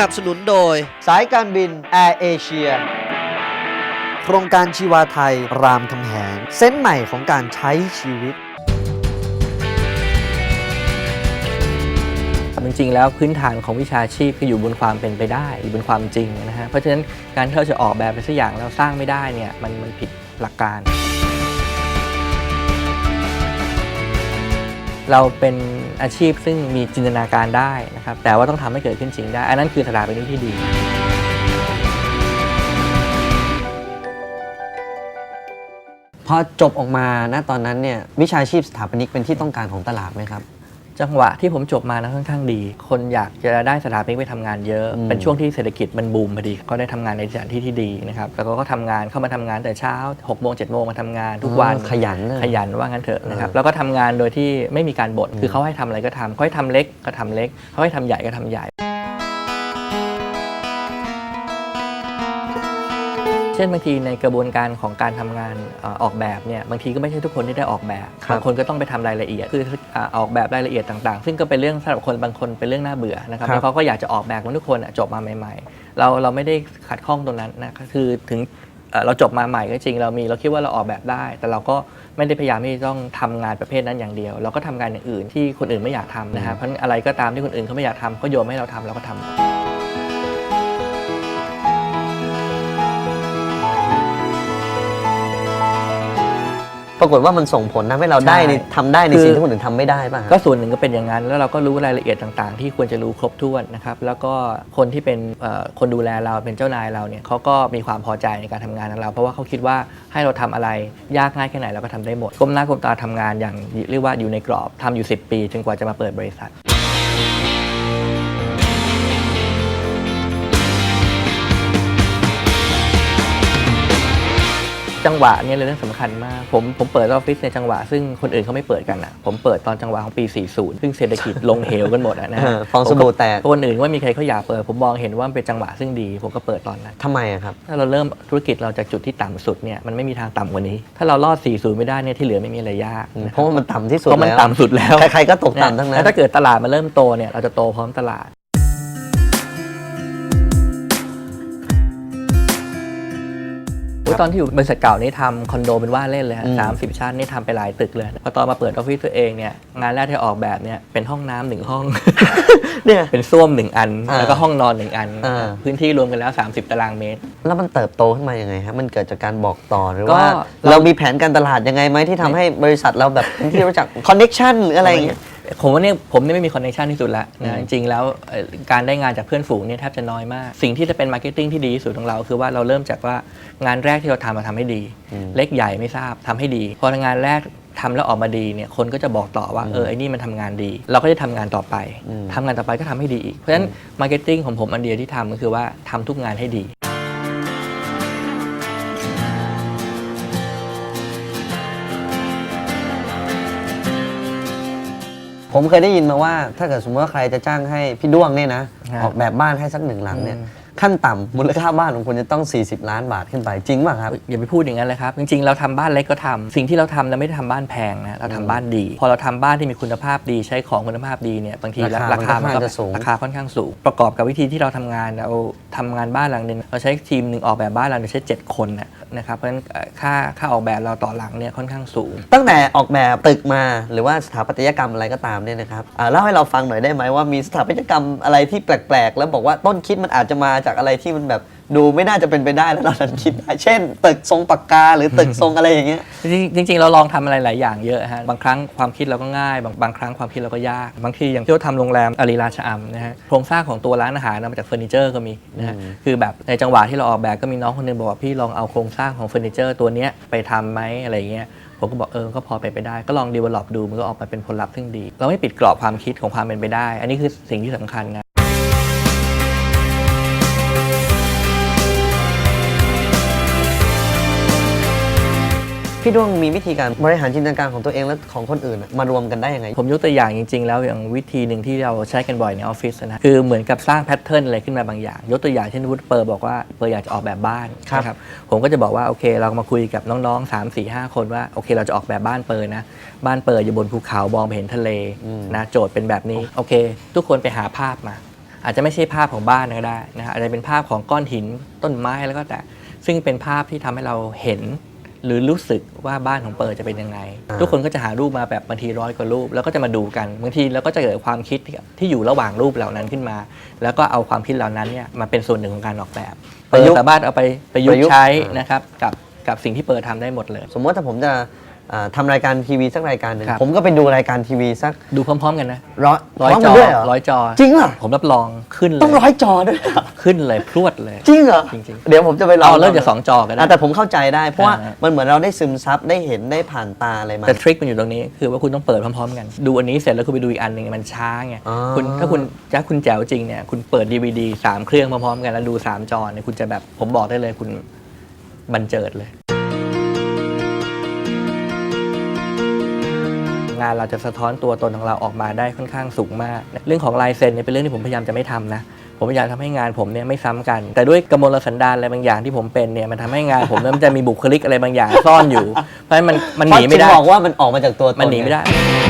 นับสนุนโดย สายการบินแอร์เอเชียโครงการชีวาไทย รามคำแหงเส้นใหม่ของการใช้ชีวิต จริงๆ แล้วพื้นฐานของวิชาชีพคืออยู่บนความเป็นไปได้ อยู่บนความจริงนะฮะ เพราะฉะนั้นการที่เราจะออกแบบอะไรสักอย่างแล้วสร้างไม่ได้เนี่ยมันมันผิดหลักการ เราเป็น อาชีพซึ่งมีจินตนาการได้นะครับ แต่ว่าต้องทำให้เกิดขึ้นจริงได้ อันนั้นคือสถาปนิกที่ดีพอจบออกมาณตอนนั้นเนี่ยวิชาชีพสถาปนิกเป็นที่ต้องการของตลาดไหมครับ จังหวะที่ผมจบมานะค่อนข้างดี คนอยากจะได้สถาปนิกไปทำงานเยอะ อืม เป็นช่วงที่เศรษฐกิจมันบูมพอดี ก็ได้ทำงานในสถานที่ที่ดีนะครับ แล้วก็ทำงานเข้ามาทำงานแต่เช้า6กโมงเจ็ดโมงมาทำงานทุกวัน ขยันเลยขยันว่างั้นเถอะนะครับเออแล้วก็ทำงานโดยที่ไม่มีการบ่นคือเขาให้ทำอะไรก็ทำเขาให้ทำเล็กก็ทำเล็กเขาให้ทำใหญ่ก็ทำใหญ่ ช่นบางทีในกระบวนการของการทำงานเอ่อออกแบบเนี่ยบางทีก็ไม่ใช่ทุกคนที่ได้ออกแบบครับบางคนก็ต้องไปทำรายละเอียดคืออ่าออกแบบรายละเอียดต่างๆ ซึ่งก็เป็นเรื่องสำหรับคนบางคนเป็นเรื่องน่าเบื่อนะครับครับแล้วเขาก็อยากจะออกแบบเหมือนทุกคนอะจบมาใหม่ ๆ เราเราไม่ได้ขัดข้องตรงนั้นนะคือถึงเอ่อเราจบมาใหม่ก็จริงเรามีเราคิดว่าเราออกแบบได้ แต่เราก็ไม่ได้พยายามที่จะต้องทำงานประเภทนั้นอย่างเดียว เราก็ทำงานอย่างอื่นที่คนอื่นไม่อยากทำนะครับเพราะฉะนั้นอะไรก็ตามที่คนอื่นเขาไม่อยากทำก็โยนให้เราทำเราก็ทำ ปรากฏว่ามันส่งผลทำให้เราได้ในใช่ ทำได้ในคือสิ่งที่คนอื่นทำไม่ได้ป่ะฮะ ก็ส่วนหนึ่งก็เป็นอย่างนั้น แล้วเราก็รู้รายละเอียดต่างๆ ที่ควรจะรู้ครบถ้วนนะครับ แล้วก็คนที่เป็นเอ่อคนดูแลเราเป็นเจ้านายเราเนี่ยเขาก็มีความพอใจในการทำงานของเรา เพราะว่าเขาคิดว่าให้เราทำอะไรยากง่ายแค่ไหนเราก็ทำได้หมดก้มหน้าก้มตาทำงานอย่างเรียกว่าอยู่ในกรอบทำอยู่ 10 ปีจนกว่าจะมาเปิดบริษัท จังหวะเนี่ยเป็นเรื่องสำคัญมาก ผมผมเปิดออฟฟิศในจังหวะ ซึ่งคนอื่นเขาไม่เปิดกันอะ ผมเปิดตอนจังหวะของปี 40 ซึ่งเศรษฐกิจลงเหวกันหมดอะนะฮะเออฟองสบู่แตกคนอื่นว่ามีใครเขาอยากเปิด ผมมองเห็นว่ามันเป็นจังหวะซึ่งดี ผมก็เปิดตอนนั้นทำไมอะครับ ถ้าเราเริ่มธุรกิจเราจากจุดที่ต่ำสุดเนี่ยมันไม่มีทางต่ำกว่านี้ ถ้าเรารอด 40 ไม่ได้เนี่ยที่เหลือไม่มีอะไรยากนะเพราะว่ามันต่ำที่สุดเพราะมันแล้วต่ำสุดแล้ว ใครๆก็ตกต่ำทั้งนั้แล้วนถ้าเกิดตลาดมันเริ่มโตเนี่ยเราจะโตพร้อมตลาด ตอนที่อยู่บริษัทเก่านี่ทำคอนโดเป็นว่าเล่นเลยฮะอืมสามสิบชั้นนี่ทำไปหลายตึกเลยพอตอนมาเปิดออฟฟิศตัวเองเนี่ยงานแรกที่ออกแบบเนี่ยเป็นห้องน้ำหนึ่งห้องเนี่ยเป็นส้วมหนึ่งอันอ่าแล้วก็ห้องนอนหนึ่งอันอ่าพื้นที่รวมกันแล้ว 30 ตารางเมตร แล้วมันเติบโตขึ้นมายังไงครับมันเกิดจากการบอกต่อหรือก็ว่าเราเรามีแผนการตลาดยังไงไหมที่ทำให้บริษัทเราแบบเป็นที่รู้จักคอนเน็ชันหรืออะไรอย่างเงี้ย ผมว่าเนี่ยผมเนี่ยไม่มีคอนเนคชันที่สุดละอืนะมจริงๆแล้วเอ่อการได้งานจากเพื่อนฝูงเนี่ยแทบจะน้อยมาก สิ่งที่จะเป็นมาร์เก็ตติ้งที่ดีที่สุดของเรา คือว่าเราเริ่มจากว่างานแรกที่เราทำมาทำให้ดี เล็กใหญ่ไม่ทราบทำให้ดี พองานแรกทำแล้วออกมาดีเนี่ยคนก็จะบอกต่อว่าเออไอ้นี่มันทำงานดี เราก็จะทำงานต่อไปอืมทำงานต่อไปก็ทำให้ดีอีกเพราะฉะนั้นมาร์เก็ตติ้งของผมอันเดียวที่ทำก็คือว่าทำทุกงานให้ดี ผมเคยได้ยินมาว่า ถ้าเกิดสมมติว่าใครจะจ้างให้พี่ด้วงเนี่ยนะครับออกแบบบ้านให้สักหนึ่งหลังเนี่ยอืมขั้นต่ำมูลค่าบ้านของคุณจะต้อง 40 ล้านบาทขึ้นไปจริงป่ะครับ อย่าไปพูดอย่างนั้นเลยครับ จริงๆ เราทำบ้านเล็กก็ทำสิ่งที่เราทำเราไม่ได้ทำบ้านแพงนะเราทำบ้านดี พอเราทำบ้านที่มีคุณภาพดีใช้ของคุณภาพดีเนี่ยบางทีราคาราคามัมันนค่อนก็ข้างจะสูง ราคาค่อนข้างสูง ประกอบกับวิธีที่เราทำงานเราทำงานบ้านหลังหนึ่งเราใช้ทีมหนึ่งออกแบบบ้านเราเนี่ยใช้เจ็ดคนนะ นะครับเพราะฉะนั้นเอ่อค่าค่าออกแบบเราต่อหลังเนี่ยค่อนข้างสูง ตั้งแต่ออกแบบตึกมาหรือว่าสถาปัตยกรรมอะไรก็ตามเนี่ยนะครับอ่าเล่าให้เราฟังหน่อยได้ไหมว่ามีสถาปัตยกรรมอะไรที่แปลกๆ แล้วบอกว่าต้นคิดมันอาจจะมาจากอะไรที่มันแบบ ดูไม่น่าจะเป็นไปได้แล้วเราดันคิดได้เช่น ตึกทรงปากกาหรือตึกทรงอะไรอย่างเงี้ย จริงๆจริงๆเราลองทำอะไรหลายอย่างเยอะฮะบางครั้งความคิดเราก็ง่าย บางบางครั้งความคิดเราก็ยาก บางทีอย่างที่เราทำโรงแรมอารีราชอำนะฮะโครงสร้างของตัวร้านอาหารนะมาจากเฟอร์นิเจอร์ก็มีนะฮะอืมคือแบบในจังหวะที่เราออกแบบก็มีน้องคนหนึงบอกว่าพี่ลองเอาโครงสร้างของเฟอร์นิเจอร์ตัวเนี้ยไปทำไหมอะไรเงี้ยผมก็บอกเออก็พอไปนไปได้ก็ลองดีเวล็อปดูมันก็ออกมาเป็นผลลัพธ์ซึ่งดี เราไม่ปิดกรอบความคิดของความเป็นไปได้ อันนี้คือสิ่งที่สำคัญนะ พี่ด้วงมีวิธีการบริหารจินตนาการของตัวเองและของคนอื่นอะมารวมกันได้ยังไง ผมยกตัวอย่างจริง ๆ แล้วอย่างวิธีหนึ่งที่เราใช้กันบ่อยในออฟฟิศนะคือเหมือนกับสร้างแพทเทิร์นอะไรขึ้นมาบางอย่าง ยกตัวอย่างเช่นวุฒิเปิร์บอกว่าเปิร์อยากจะออกแบบบ้านครับนะครับผมก็จะบอกว่าโอเค เรามาคุยกับน้องๆ 3 4 5 คนว่าโอเค เราจะออกแบบบ้านเปิร์นะบ้านเปิร์อยู่บนภูเขามองไปเห็นทะเลนะโจทย์เป็นแบบนี้โอเค ทุกคนไปหาภาพมา อาจจะไม่ใช่ภาพของบ้านก็ได้นะฮะอาจจะเป็นภาพของก้อนหินต้นไม้แล้วก็แต่ซึ่งเป็นภาพที่ทำให้เราเห็น หรือรู้สึกว่าบ้านของเปิดจะเป็นยังไงอ่าทุกคนก็จะหารูปมาแบบบางทีร้อยกว่ารูป แล้วก็จะมาดูกันบางทีเราก็จะเกิดความคิดที่ที่อยู่ระหว่างรูปเหล่านั้นขึ้นมา แล้วก็เอาความคิดเหล่านั้นเนี่ยมาเป็นส่วนหนึ่งของการออกแบบประยุกต์เปิดสามารถเอาไปประยุกประยุกต์ต์ใช้อ่านนะครับกับกับสิ่งที่เปิดทำได้หมดเลย สมมติถ้าผมจะอ่า ทำรายการทีวีสักรายการหนึ่งครับ ผมก็ไปดูรายการทีวีสักดูพร้อม ๆ กันนะร้อยร้อยพมจกันอด้วยเหรอร้อยจอจริงเหรอผมรับรองขึ้นเลต้องยร้อยจอด้วยเหรอขึ้นเลยพรวดเลย จริงเหรอจริงๆ เดี๋ยวผมจะไปลองเอาเริ่มจากสองจอก็ได้ อะแต่ผมเข้าใจได้ เพราะว่าอ่ามันเหมือนเราได้ซึมซับได้เห็นได้ผ่านตาอะไรมา แต่ทริคมันอยู่ตรงนี้คือว่าคุณต้องเปิดพร้อมๆกัน ดูอันนี้เสร็จแล้วคุณไปดูอีกอันหนึ่งมันช้าไงอ๋อ คุณถ้าคุณถ้าคุณแจ๋วจริงเนี่ยคุณเปิด DVD 3เครื่องพร้อมๆกันแล้วดู3จอเนี่ยคุณจะแบบผมบอกได้เลยคุณบันเจิดเลยานเราจะสะท้อนตัวตนของเราออกมาได้ค่อนข้างสูงมาก เรื่องของลายเซ็นเนี่ยเป็นเรื่องที่ผมพยายามจะไม่ทำนะผมพยายามทำให้งานผมเนี่ยไม่ซ้ำกัน แต่ด้วยกำมลสันดานอะไรบางอย่างที่ผมเป็นเนี่ยมันทำให้งานผมเนี่ยมันจะมีบุคลิกอะไรบางอย่างซ่อนอยู่ เพราะฉะนั้นมันมันหนีไม่ได้เพราะจึงบอกว่ามันออกมาจากตัวตนมันหนีไม่ได้ง